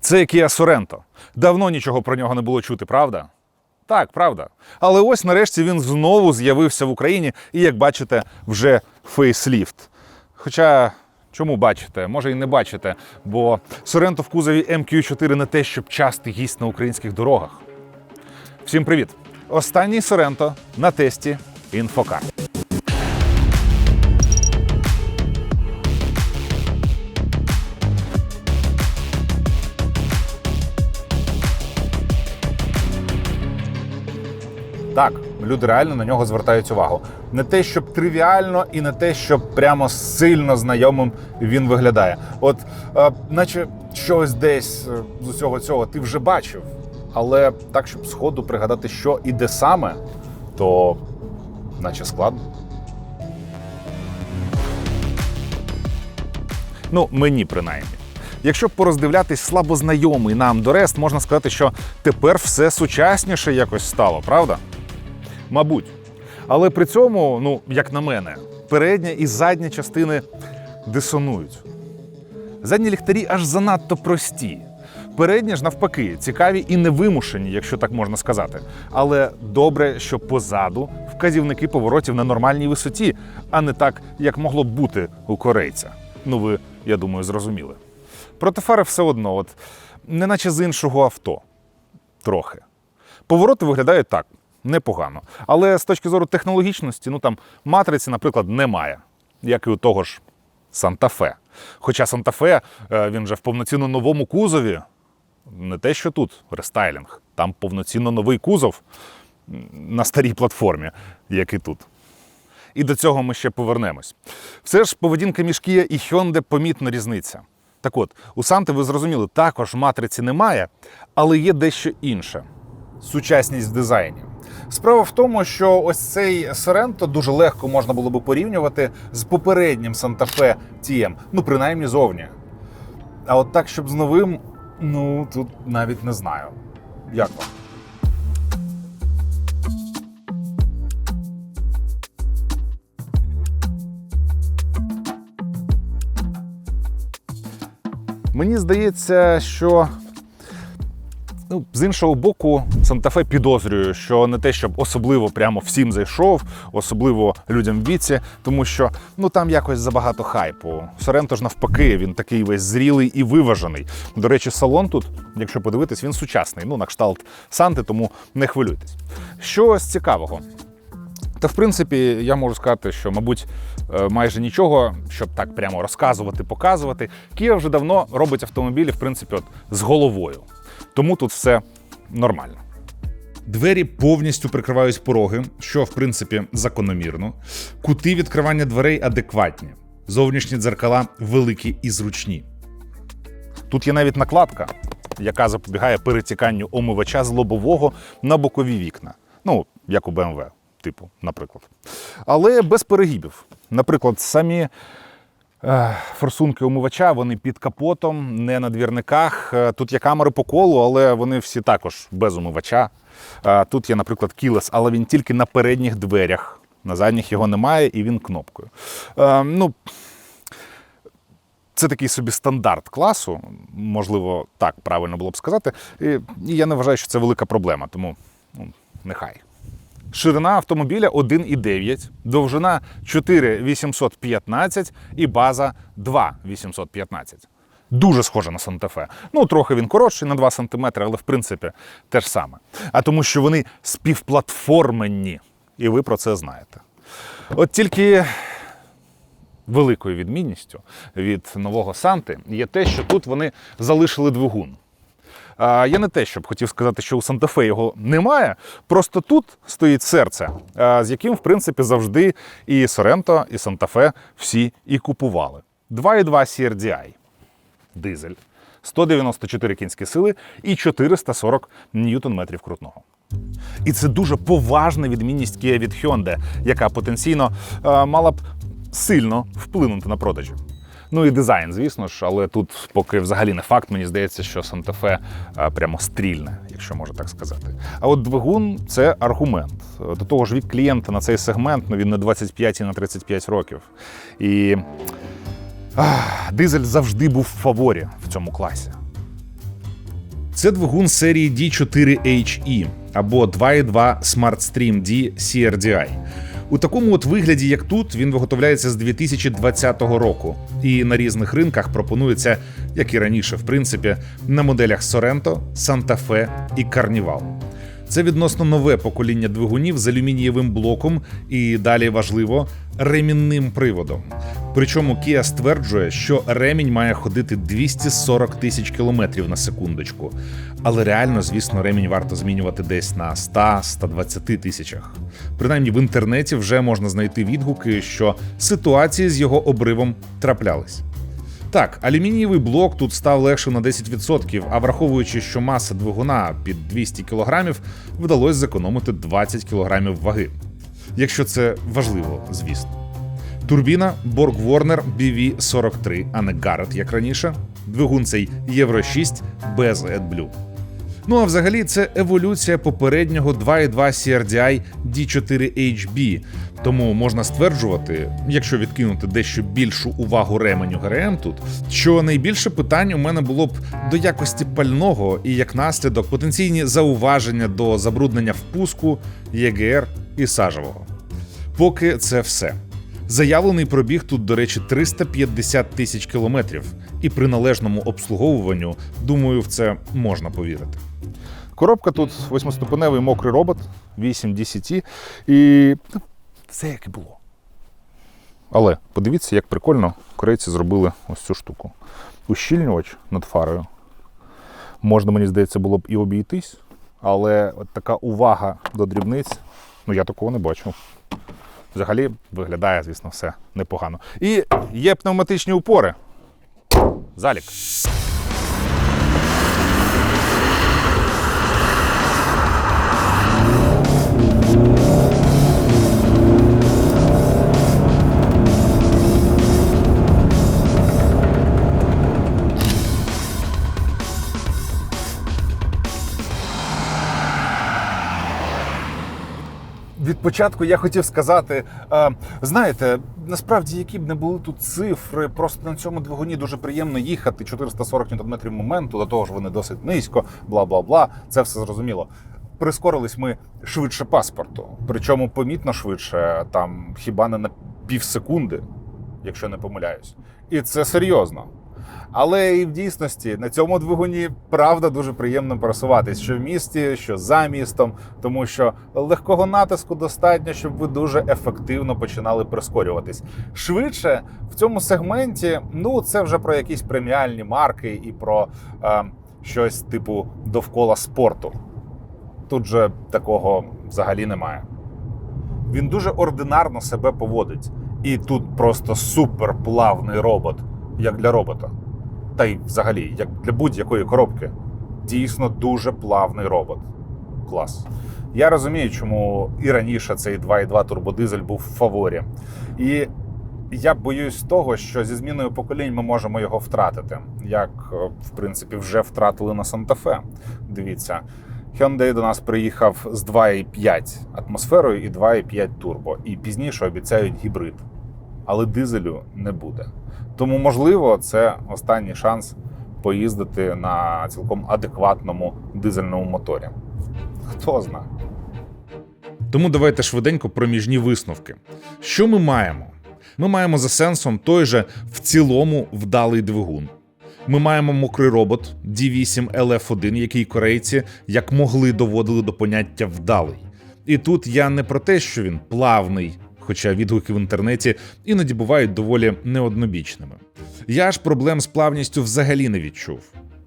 Це Kia Sorento. Давно нічого про нього не було чути, правда? Так, правда. Але ось нарешті він знову з'явився в Україні і, як бачите, вже фейсліфт. Хоча, чому бачите? Може і не бачите, бо Sorento в кузові MQ4 не те, щоб частий гість на українських дорогах. Всім привіт! Останній Sorento на тесті Інфокар. Так, люди реально на нього звертають увагу. Не те, щоб тривіально, і не те, щоб прямо сильно знайомим він виглядає. От, е, наче щось десь е, з усього цього ти вже бачив, але так, щоб сходу пригадати, що і де саме, то наче складно. Ну, мені принаймні. Якщо пороздивлятись слабо знайомий нам Дорест, можна сказати, що тепер все сучасніше якось стало, правда? Мабуть. Але при цьому, ну, як на мене, передня і задня частини дисонують. Задні ліхтарі аж занадто прості. Передні ж навпаки, цікаві і невимушені, якщо так можна сказати. Але добре, що позаду вказівники поворотів на нормальній висоті, а не так, як могло б бути у корейця. Ну, ви, я думаю, зрозуміли. Проте фари все одно, от, неначе з іншого авто. Трохи. Повороти виглядають так, непогано. Але з точки зору технологічності, ну там матриці, наприклад, немає, як і у того ж Санта-Фе. Хоча Санта-Фе, е, він вже в повноцінно новому кузові, не те, що тут рестайлінг, там повноцінно новий кузов на старій платформі, як і тут. І до цього ми ще повернемось. Все ж поведінка між Kia і Hyundai помітна різниця. Так от, у Санти, ви зрозуміли, також матриці немає, але є дещо інше сучасність в дизайні. Справа в тому, що ось цей Sorento дуже легко можна було би порівнювати з попереднім Fe TM, ну принаймні зовні. А от так, щоб з новим, ну тут навіть не знаю. Як вам? Мені здається, що ну, з іншого боку, Санта-Фе підозрюю, що не те, щоб особливо прямо всім зайшов, особливо людям в віці, тому що ну там якось забагато хайпу. Соренто ж навпаки, він такий весь зрілий і виважений. До речі, салон тут, якщо подивитись, він сучасний. Ну, на кшталт Санти, тому не хвилюйтесь. Що ось цікавого? Та в принципі, я можу сказати, що, мабуть, е, майже нічого, щоб так прямо розказувати, показувати. Kia вже давно робить автомобілі, в принципі, от, з головою. Тому тут все нормально. Двері повністю прикривають пороги, що в принципі закономірно. Кути відкривання дверей адекватні. Зовнішні дзеркала великі і зручні. Тут є навіть накладка, яка запобігає перетіканню омивача з лобового на бокові вікна. Ну, як у BMW, типу, наприклад. Але без перегибів. Наприклад, самі форсунки омивача, вони під капотом, не на двірниках. Е, Тут є камери по колу, але вони всі також без омивача. Е, Тут є, наприклад, кілес, але він тільки на передніх дверях. На задніх його немає, і він кнопкою. Е, ну, це такий собі стандарт класу, можливо, так правильно було б сказати. І я не вважаю, що це велика проблема, тому ну, нехай. Ширина автомобіля 1,9, довжина 4,815 і база 2,815. Дуже схоже на Санта-Фе. Ну, трохи він коротший на 2 см, але в принципі те ж саме. А тому, що вони співплатформенні, і ви про це знаєте. От тільки великою відмінністю від нового Санти є те, що тут вони залишили двигун. Я не те, щоб хотів сказати, що у Санта-Фе його немає. Просто тут стоїть серце, з яким, в принципі, завжди і Соренто, і Санта-Фе всі і купували. 2,2 CRDI, дизель, 194 кінські сили і 440 ньютон-метрів крутного. І це дуже поважна відмінність Kia від Hyundai, яка потенційно мала б сильно вплинути на продажі. Ну і дизайн, звісно ж, але тут поки взагалі не факт, мені здається, що Санта-Фе е, прямо стрільне, якщо можна так сказати. А от двигун це аргумент. До того ж, від клієнта на цей сегмент ну, він на 25 і на 35 років. І ах, дизель завжди був в фаворі в цьому класі. Це двигун серії D4HE або 2.2 SmartStream D CRDI. У такому от вигляді, як тут, він виготовляється з 2020 року, і на різних ринках пропонується, як і раніше, в принципі, на моделях Sorento, Santa Fe і Carnival. Це відносно нове покоління двигунів з алюмінієвим блоком і далі важливо ремінним приводом. Причому Kia стверджує, що ремінь має ходити 240 тисяч кілометрів на секундочку. Але реально, звісно, ремінь варто змінювати десь на 100-120 тисячах. Принаймні в інтернеті вже можна знайти відгуки, що ситуації з його обривом траплялись. Так, алюмінієвий блок тут став легше на 10%, а враховуючи, що маса двигуна під 200 кг, вдалося зекономити 20 кг ваги. Якщо це важливо, звісно. Турбіна Borg Warner BV43, а не Garrett, як раніше. Двигун цей Євро 6 без AdBlue. Ну а взагалі це еволюція попереднього 2.2 CRDI D4HB. Тому можна стверджувати, якщо відкинути дещо більшу увагу ременю ГРМ тут, що найбільше питань у мене було б до якості пального і як наслідок потенційні зауваження до забруднення впуску, ЄГР і сажевого. Поки це все. Заявлений пробіг тут, до речі, 350 тисяч кілометрів, і при належному обслуговуванню, думаю, в це можна повірити. Коробка тут восьмиступеневий мокрий робот, 8 DCT, і ну, все як і було. Але подивіться, як прикольно корейці зробили ось цю штуку. Ущільнювач над фарою. Можна, мені здається, було б і обійтись, але от така увага до дрібниць, ну я такого не бачив. Взагалі виглядає, звісно, все непогано. І є пневматичні упори. Залік. Початку я хотів сказати, е, знаєте, насправді, які б не були тут цифри, просто на цьому двигуні дуже приємно їхати. 440 Нм моменту, до того ж вони досить низько, бла бла бла. Це все зрозуміло. Прискорились ми швидше паспорту, причому помітно швидше, там хіба не на пів секунди, якщо не помиляюсь. І це серйозно. Але і в дійсності на цьому двигуні правда дуже приємно пересуватись, що в місті, що за містом, тому що легкого натиску достатньо, щоб ви дуже ефективно починали прискорюватись. Швидше в цьому сегменті, ну це вже про якісь преміальні марки і про е, щось типу довкола спорту. Тут же такого взагалі немає. Він дуже ординарно себе поводить, і тут просто суперплавний робот, як для робота та й взагалі, як для будь-якої коробки, дійсно дуже плавний робот. Клас. Я розумію, чому і раніше цей 2.2 турбодизель був в фаворі. І я боюсь того, що зі зміною поколінь ми можемо його втратити, як в принципі вже втратили на Санта-Фе. Дивіться, Hyundai до нас приїхав з 2.5 атмосферою і 2.5 турбо, і пізніше обіцяють гібрид. Але дизелю не буде. Тому, можливо, це останній шанс поїздити на цілком адекватному дизельному моторі. Хто знає. Тому давайте швиденько проміжні висновки. Що ми маємо? Ми маємо за сенсом той же в цілому вдалий двигун. Ми маємо мокрий робот D8 LF1, який корейці як могли доводили до поняття вдалий. І тут я не про те, що він плавний, хоча відгуки в інтернеті іноді бувають доволі неоднобічними. Я ж проблем з плавністю взагалі не відчув.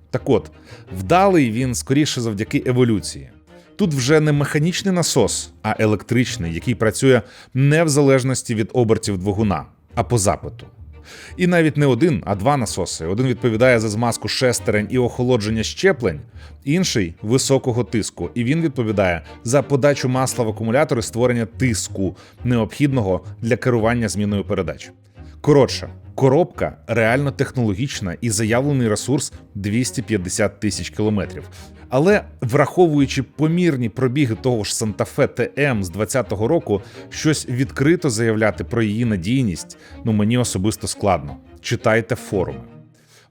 Так от, вдалий він скоріше завдяки еволюції. Тут вже не механічний насос, а електричний, який працює не в залежності від обертів двигуна, а по запиту. І навіть не один, а два насоси. Один відповідає за змазку шестерень і охолодження щеплень, інший високого тиску. І він відповідає за подачу масла в акумулятори створення тиску, необхідного для керування зміною передач. Коротше, коробка реально технологічна і заявлений ресурс 250 тисяч кілометрів. Але враховуючи помірні пробіги того ж Санта-Фе ТМ з 2020 року, щось відкрито заявляти про її надійність, ну мені особисто складно. Читайте форуми.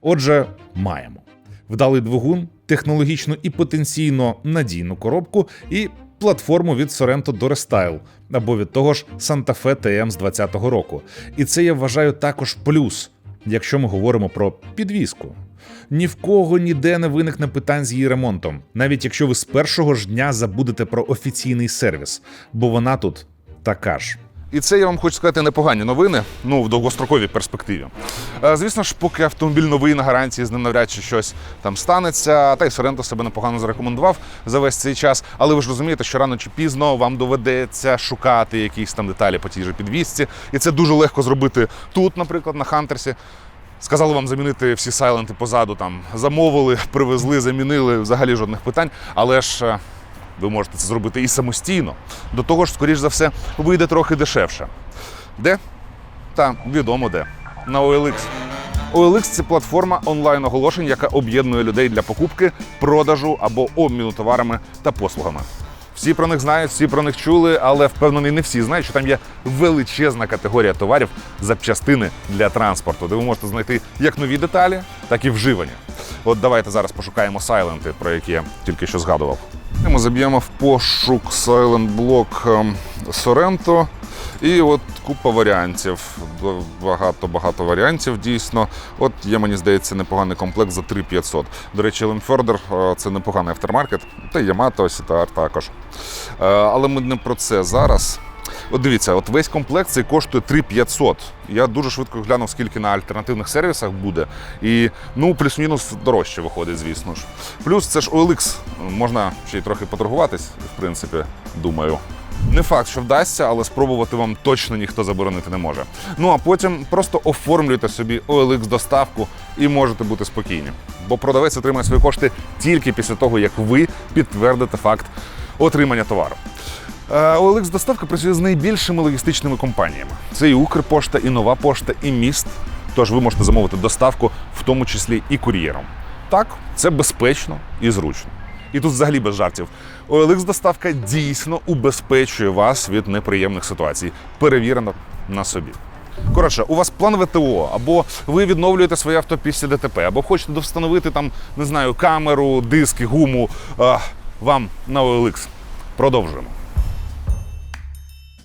Отже, маємо. вдалий двигун, технологічно і потенційно надійну коробку і платформу від Sorento до Restyle або від того ж Santa Fe TM з 2020 року. І це я вважаю також плюс, якщо ми говоримо про підвізку. Ні в кого ніде не виникне питань з її ремонтом, навіть якщо ви з першого ж дня забудете про офіційний сервіс, бо вона тут така ж. І це я вам хочу сказати непогані новини, ну в довгостроковій перспективі. Е, Звісно ж, поки автомобіль новий на гарантії, з ним навряд чи щось там станеться. Та й Соренто себе непогано зарекомендував за весь цей час. Але ви ж розумієте, що рано чи пізно вам доведеться шукати якісь там деталі по тій же підвісці. І це дуже легко зробити тут, наприклад, на Хантерсі. Сказали вам замінити всі сайленти позаду, там замовили, привезли, замінили, взагалі жодних питань. Але ж е, ви можете це зробити і самостійно. До того ж, скоріш за все, вийде трохи дешевше. Де? Та відомо де. На OLX. OLX – це платформа онлайн-оголошень, яка об'єднує людей для покупки, продажу або обміну товарами та послугами. Всі про них знають, всі про них чули, але впевнений, не всі знають, що там є величезна категорія товарів запчастини для транспорту, де ви можете знайти як нові деталі, так і вживані. От давайте зараз пошукаємо сайленти, про які я тільки що згадував. Ми заб'ємо в пошук Silent Block ем, Sorento. І от купа варіантів. Багато-багато варіантів дійсно. От є, мені здається, непоганий комплект за 3500. До речі, Лемфордер це непоганий автормаркет, та Yamato, Сітар також. Е, Але ми не про це зараз. От дивіться, от весь комплект цей коштує 3500. Я дуже швидко глянув, скільки на альтернативних сервісах буде. І ну, плюс-мінус дорожче виходить, звісно ж. Плюс це ж OLX. Можна ще й трохи поторгуватись, в принципі, думаю. Не факт, що вдасться, але спробувати вам точно ніхто заборонити не може. Ну а потім просто оформлюйте собі OLX доставку і можете бути спокійні. Бо продавець отримає свої кошти тільки після того, як ви підтвердите факт отримання товару. OLX доставка працює з найбільшими логістичними компаніями. Це і Укрпошта, і Нова Пошта, і міст. Тож ви можете замовити доставку, в тому числі і кур'єром. Так, це безпечно і зручно. І тут взагалі без жартів. OLX доставка дійсно убезпечує вас від неприємних ситуацій. Перевірено на собі. Коротше, у вас планове ТО, або ви відновлюєте своє авто після ДТП, або хочете довстановити там, не знаю, камеру, диски, гуму. А, вам на OLX. Продовжуємо.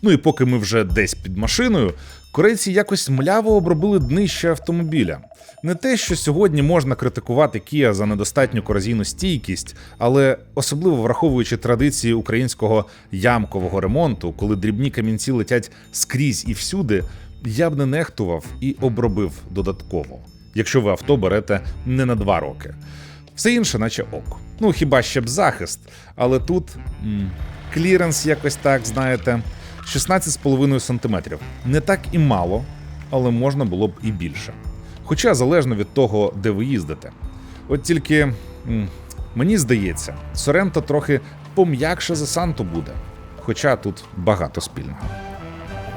Ну і поки ми вже десь під машиною, корейці якось мляво обробили днище автомобіля. Не те, що сьогодні можна критикувати Kia за недостатню корозійну стійкість, але особливо враховуючи традиції українського ямкового ремонту, коли дрібні камінці летять скрізь і всюди, я б не нехтував і обробив додатково, якщо ви авто берете не на два роки. Все інше, наче ок. Ну хіба ще б захист, але тут м, кліренс якось так, знаєте, 16,5 см. Не так і мало, але можна було б і більше. Хоча залежно від того, де ви їздите. От тільки мені здається, Сорента трохи пом'якше за Санту буде, хоча тут багато спільного.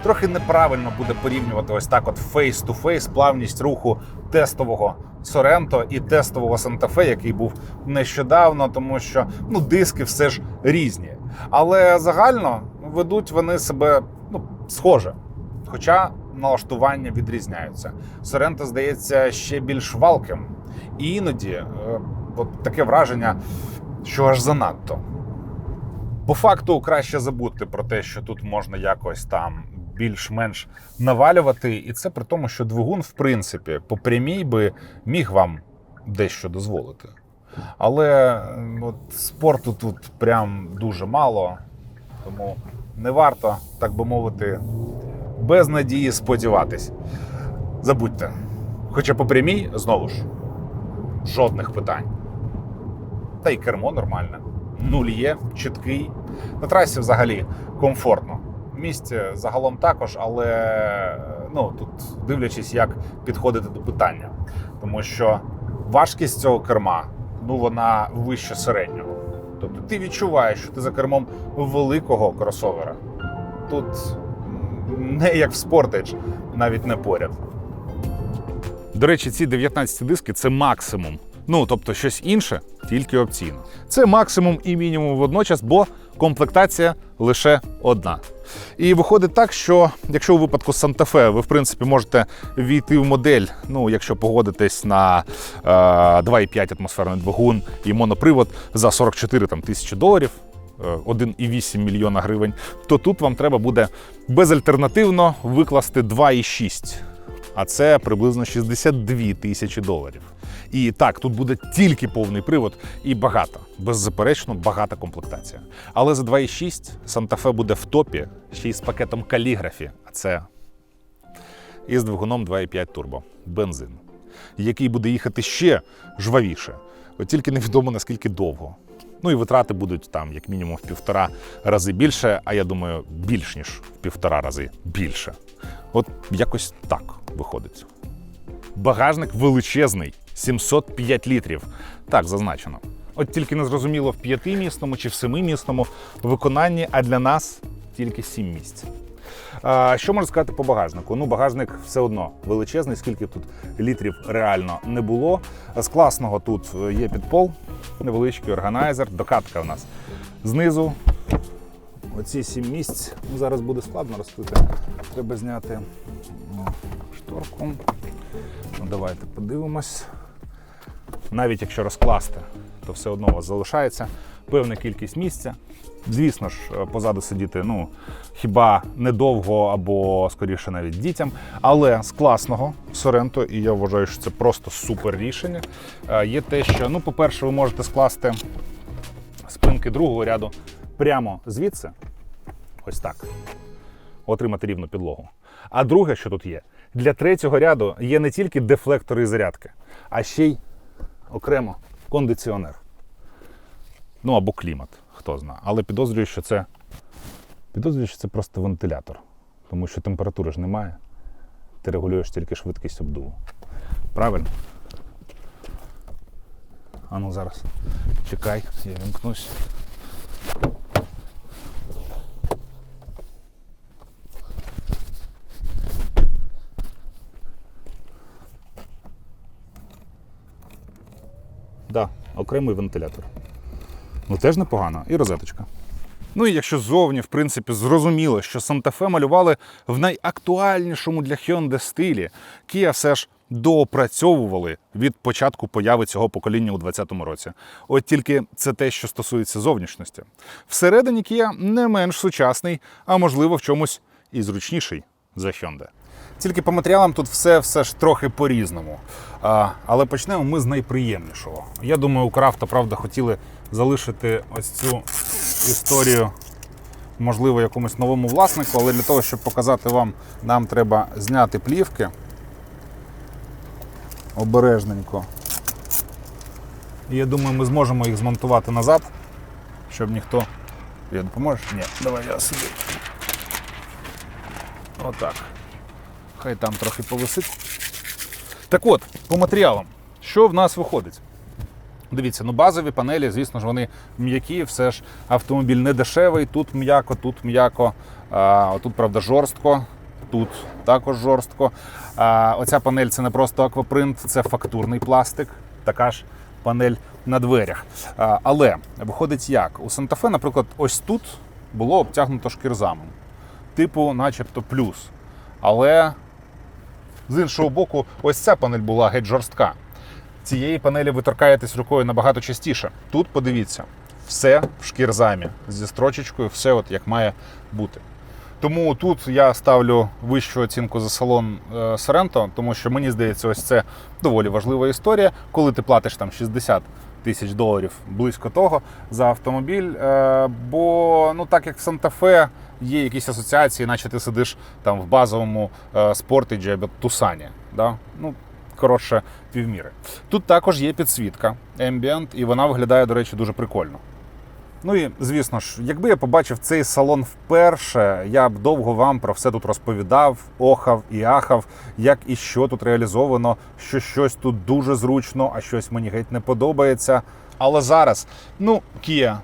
Трохи неправильно буде порівнювати ось так: от фейс-ту-фейс плавність руху тестового Соренто і тестового Санта-Фе, який був нещодавно, тому що ну диски все ж різні. Але загально ведуть вони себе ну, схоже. Хоча налаштування відрізняються. Соренто здається ще більш валким. І іноді е, от таке враження, що аж занадто. По факту краще забути про те, що тут можна якось там більш-менш навалювати, і це при тому, що двигун, в принципі, по прямій би міг вам дещо дозволити. Але от, спорту тут прям дуже мало, тому не варто, так би мовити, без надії сподіватись. Забудьте. Хоча по прямій, знову ж, жодних питань. Та й кермо нормальне. Нуль є, чіткий. На трасі взагалі комфортно. В місті загалом також, але ну, тут дивлячись, як підходити до питання. Тому що важкість цього керма ну, вона вище середнього. Тобто ти відчуваєш, що ти за кермом великого кросовера. Тут не як в Sportage, навіть не поряд. До речі, ці 19 диски це максимум Ну, тобто щось інше, тільки опційно. Це максимум і мінімум водночас, бо комплектація лише одна. І виходить так, що якщо у випадку Санта-Фе ви в принципі можете війти в модель, ну якщо погодитесь на е, 2,5 атмосферний двигун і монопривод за 44 там, тисячі доларів. е, 1,8 мільйона гривень, то тут вам треба буде безальтернативно викласти 2,6, а це приблизно 62 тисячі доларів. І так, тут буде тільки повний привод і багато, беззаперечно, багата комплектація. Але за 2,6 Санта-Фе буде в топі ще й з пакетом каліграфі, а це і з двигуном 2,5 турбо, бензин, який буде їхати ще жвавіше. От тільки невідомо наскільки довго. Ну і витрати будуть там як мінімум в півтора рази більше, а я думаю, більш ніж в півтора рази більше. От якось так виходить. Багажник величезний 705 літрів. Так, зазначено. От тільки не зрозуміло в п'ятимісному чи в семимісному виконанні, а для нас тільки сім місць. Що можна сказати по багажнику? Ну, багажник все одно величезний, скільки тут літрів реально не було. З класного тут є підпол, невеличкий органайзер, докатка у нас знизу. Оці сім місць. Ну, зараз буде складно розкрити. Треба зняти ну, шторку. Ну, давайте подивимось. Навіть якщо розкласти, то все одно у вас залишається певна кількість місця. Звісно ж, позаду сидіти ну, хіба недовго або скоріше навіть дітям. Але з класного Соренто, і я вважаю, що це просто супер рішення. е, Є те, що, ну, по-перше, ви можете скласти спинки другого ряду прямо звідси, ось так, отримати рівну підлогу. А друге, що тут є, для третього ряду є не тільки дефлектори і зарядки, а ще й окремо кондиціонер. Ну або клімат, хто знає. Але підозрюю, що це підозрюю, що це просто вентилятор, тому що температури ж немає. Ти регулюєш тільки швидкість обдуву. Правильно? А ну зараз. Чекай, я вімкнусь. Да, окремий вентилятор. Ну теж непогано. І розеточка. Ну і якщо зовні, в принципі, зрозуміло, що Санта-Фе малювали в найактуальнішому для Hyundai стилі, Kia все ж доопрацьовували від початку появи цього покоління у 2020 році. От тільки це те, що стосується зовнішності. Всередині Kia не менш сучасний, а можливо в чомусь і зручніший за Hyundai. Тільки по матеріалам тут все все ж трохи по-різному. Але почнемо ми з найприємнішого. Я думаю, у Крафта, правда, хотіли залишити ось цю історію, можливо, якомусь новому власнику, але для того, щоб показати вам, нам треба зняти плівки обережненько. І я думаю, ми зможемо їх змонтувати назад, щоб ніхто. Я допоможеш? Ні, давай я сюди. Отак. Хай там трохи повисить. Так от, по матеріалам, що в нас виходить? Дивіться, ну базові панелі, звісно ж, вони м'які, все ж автомобіль не дешевий, тут м'яко, тут м'яко, тут, правда, жорстко, тут також жорстко. А, оця панель це не просто аквапринт, це фактурний пластик, така ж панель на дверях. А, але виходить як? У Санта-Фе, наприклад, ось тут було обтягнуто шкірзамом, типу, начебто плюс. Але з іншого боку, ось ця панель була геть жорстка. Цієї панелі ви торкаєтесь рукою набагато частіше. Тут подивіться, все в шкірзамі зі строчечкою, все от як має бути. Тому тут я ставлю вищу оцінку за салон е, Sorento, тому що мені здається, ось це доволі важлива історія, коли ти платиш там 60 тисяч доларів близько того за автомобіль. Е, бо ну так як в Санта-Фе є якісь асоціації, наче ти сидиш там в базовому е, спортиджі або Тусані. Да? Ну, коротше, півміри. Тут також є підсвітка Ambient, і вона виглядає, до речі, дуже прикольно. Ну і звісно ж, якби я побачив цей салон вперше, я б довго вам про все тут розповідав, охав і ахав, як і що тут реалізовано, що щось тут дуже зручно, а щось мені геть не подобається. Але зараз, ну, Е,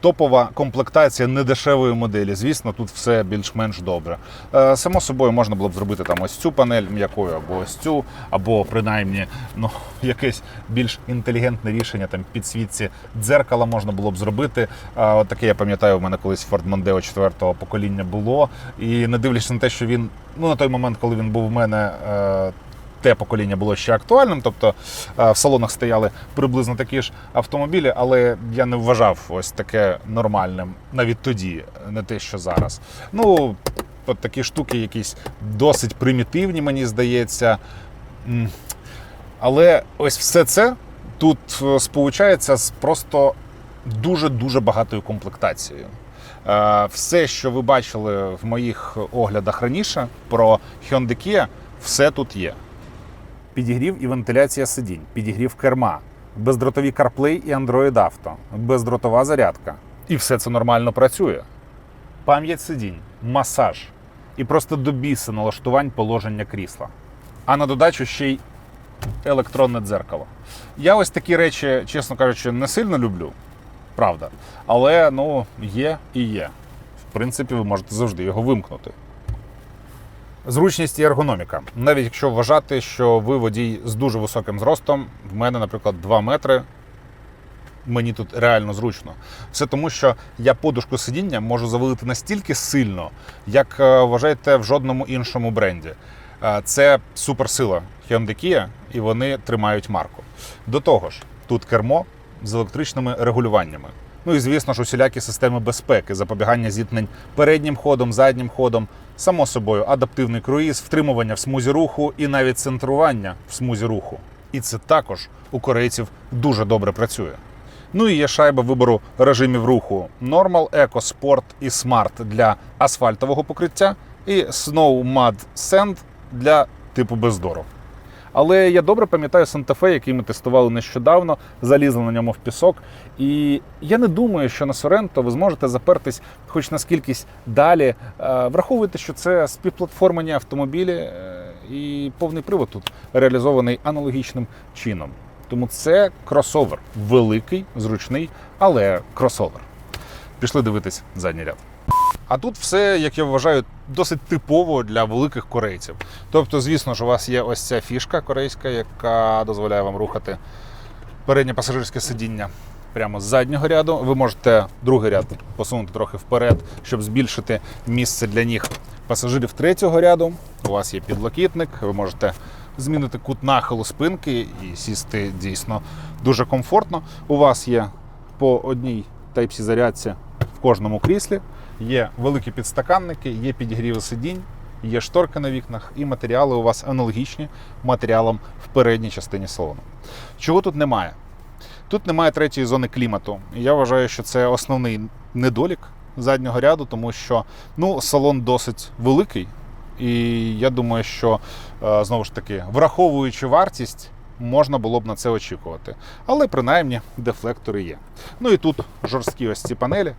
Топова комплектація недешевої моделі. Звісно, тут все більш-менш добре. Е, Само собою можна було б зробити там ось цю панель м'якою, або ось цю, або принаймні ну, якесь більш інтелігентне рішення там підсвітці дзеркала можна було б зробити. От таке я пам'ятаю, у мене колись Ford Mondeo 4 покоління було. І не дивлячись на те, що він ну на той момент, коли він був у мене. Те покоління було ще актуальним, тобто е, в салонах стояли приблизно такі ж автомобілі, але я не вважав ось таке нормальним навіть тоді, не те, що зараз. Ну, от такі штуки, якісь досить примітивні, мені здається. Але ось все це тут е, сполучається з просто дуже-дуже багатою комплектацією. Е, Все, що ви бачили в моїх оглядах раніше про Hyundai Kia, все тут є. Підігрів і вентиляція сидінь, підігрів керма, бездротові CarPlay і Android Auto, бездротова зарядка. І все це нормально працює. Пам'ять сидінь, масаж і просто до біса налаштувань положення крісла. А на додачу ще й електронне дзеркало. Я ось такі речі, чесно кажучи, не сильно люблю, правда. Але ну, є і є. В принципі, ви можете завжди його вимкнути. Зручність і ергономіка. Навіть якщо вважати, що ви водій з дуже високим зростом, в мене, наприклад, 2 метри. Мені тут реально зручно. Все тому, що я подушку сидіння можу завалити настільки сильно, як е, вважаєте в жодному іншому бренді. Е, Це суперсила Hyundai Kia, і вони тримають марку. До того ж, тут кермо з електричними регулюваннями. Ну і звісно ж, усілякі системи безпеки, запобігання зіткнень переднім ходом, заднім ходом, само собою, адаптивний круїз, втримування в смузі руху і навіть центрування в смузі руху. І це також у корейців дуже добре працює. Ну і є шайба вибору режимів руху Normal, Eco, Sport і Smart для асфальтового покриття, і Snow, Mud, Sand для типу бездору. Але я добре пам'ятаю Санта-Фе, який ми тестували нещодавно, залізли на ньому в пісок. І я не думаю, що на Соренто ви зможете запертись хоч на скількись далі. Е, Враховуйте, що це співплатформені автомобілі, е, і повний привод тут реалізований аналогічним чином. Тому це кросовер, великий, зручний, але кросовер. Пішли дивитись задній ряд. А тут все, як я вважаю, досить типово для великих корейців. Тобто, звісно ж, у вас є ось ця фішка корейська, яка дозволяє вам рухати переднє пасажирське сидіння прямо з заднього ряду. Ви можете другий ряд посунути трохи вперед, щоб збільшити місце для ніг пасажирів третього ряду. У вас є підлокітник, ви можете змінити кут нахилу спинки і сісти дійсно дуже комфортно. У вас є по одній Type-C зарядці в кожному кріслі. Є великі підстаканники, є підігріви сидінь, є шторки на вікнах, і матеріали у вас аналогічні матеріалам в передній частині салону. Чого тут немає? Тут немає третьої зони клімату. Я вважаю, що це основний недолік заднього ряду, тому що ну, салон досить великий. І я думаю, що е, знову ж таки, враховуючи вартість, можна було б на це очікувати. Але принаймні дефлектори є. Ну і тут жорсткі ось ці панелі.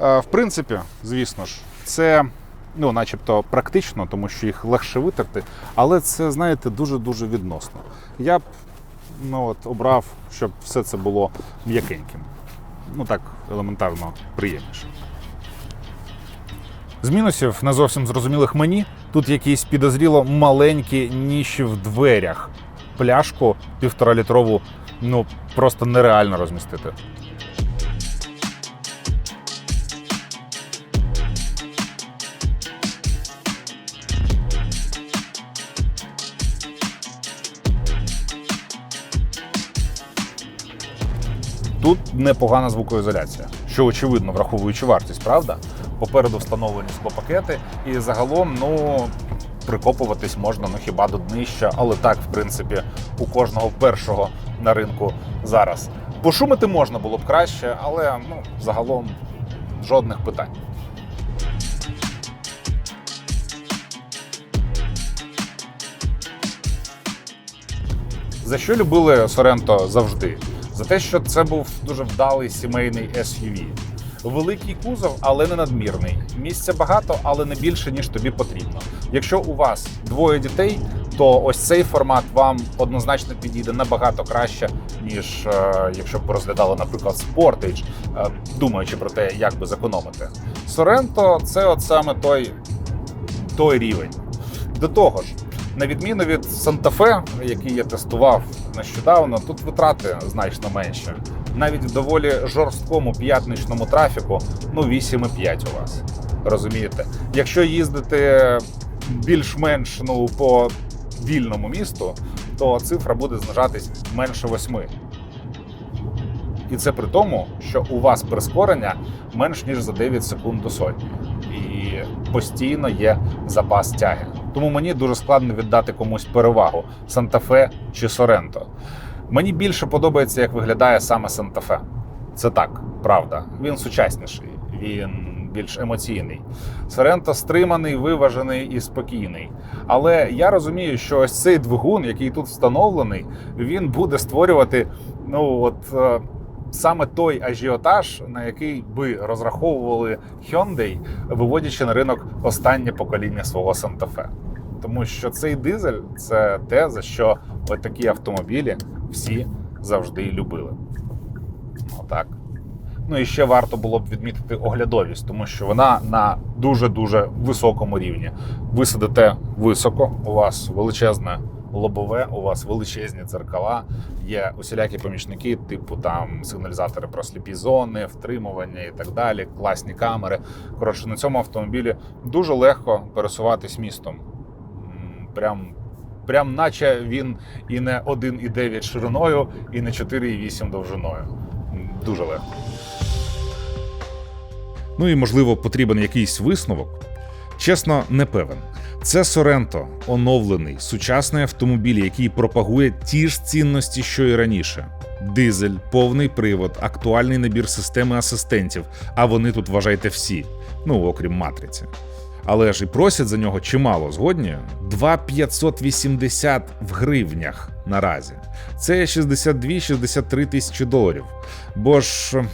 Е, В принципі, звісно ж, це ну, начебто практично, тому що їх легше витерти, але це, знаєте, дуже-дуже відносно. Я б ну, от, обрав, щоб все це було м'якеньким. Ну так, елементарно приємніше. З мінусів, не зовсім зрозумілих мені, тут якісь підозріло маленькі ніші в дверях. Пляшку півтора літрову ну просто нереально розмістити. Тут непогана звукоізоляція, що очевидно, враховуючи вартість, правда? Попереду встановлені склопакети, і загалом, ну. Прикопуватись можна ну хіба до днища, але так, в принципі, у кожного першого на ринку зараз. Пошумити можна було б краще, але ну, загалом жодних питань. За що любили Соренто завжди? За те, що це був дуже вдалий сімейний SUV. Великий кузов, але не надмірний. Місця багато, але не більше, ніж тобі потрібно. Якщо у вас двоє дітей, то ось цей формат вам однозначно підійде набагато краще, ніж е, якщо б ви розглядали, наприклад, Sportage, е, думаючи про те, як би зекономити. Sorento – це от саме той, той рівень. До того ж, на відміну від Fe, який я тестував нещодавно, тут витрати значно менші. Навіть в доволі жорсткому п'ятничному трафіку, ну 8,5 у вас. Розумієте? Якщо їздити більш-менш ну, по вільному місту, то цифра буде знижатись менше 8. І це при тому, що у вас прискорення менш ніж за 9 секунд до сотні. І постійно є запас тяги. Тому мені дуже складно віддати комусь перевагу Санта-Фе чи Соренто. Мені більше подобається, як виглядає саме Санта-Фе. Це так, правда. Він сучасніший, він більш емоційний. Соренто стриманий, виважений і спокійний. Але я розумію, що ось цей двигун, який тут встановлений, він буде створювати ну от. е, Саме той ажіотаж, на який би розраховували Hyundai, виводячи на ринок останнє покоління свого Fe. Тому що цей дизель це те, за що такі автомобілі всі завжди любили. Отак. Ну і ще варто було б відмітити оглядовість, тому що вона на дуже-дуже високому рівні. Ви сидите високо, у вас величезне лобове, у вас величезні дзеркала, є усілякі помічники, типу там сигналізатори про сліпі зони, втримування і так далі, класні камери. Коротше, на цьому автомобілі дуже легко пересуватись містом. Прям, прям наче він і не 1,9 шириною, і не 4,8 довжиною. Дуже легко. Ну і можливо потрібен якийсь висновок. Чесно, не певен. Це Соренто, оновлений, сучасний автомобіль, який пропагує ті ж цінності, що і раніше: дизель, повний привод, актуальний набір системи асистентів. А вони тут вважайте всі, ну окрім матриці. Але ж і просять за нього чимало згодні 2,580 в гривнях наразі. Це 62-63 тисячі доларів. Бо ж е,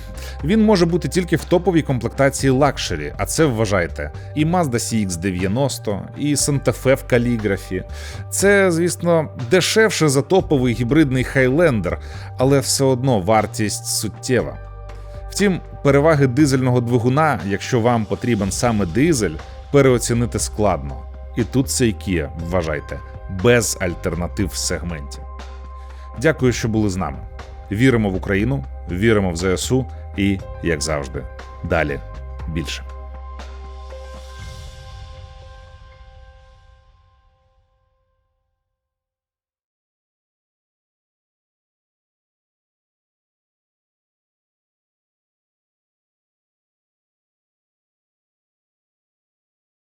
він може бути тільки в топовій комплектації лакшері, а це вважайте і Mazda CX-90, і Santa Fe в каліграфі. Це, звісно, дешевше за топовий гібридний Highlander, але все одно вартість суттєва. Втім, переваги дизельного двигуна, якщо вам потрібен саме дизель, переоцінити складно. І тут це Kia, вважайте, без альтернатив в сегменті. Дякую, що були з нами. Віримо в Україну, віримо в ЗСУ і, як завжди, далі більше.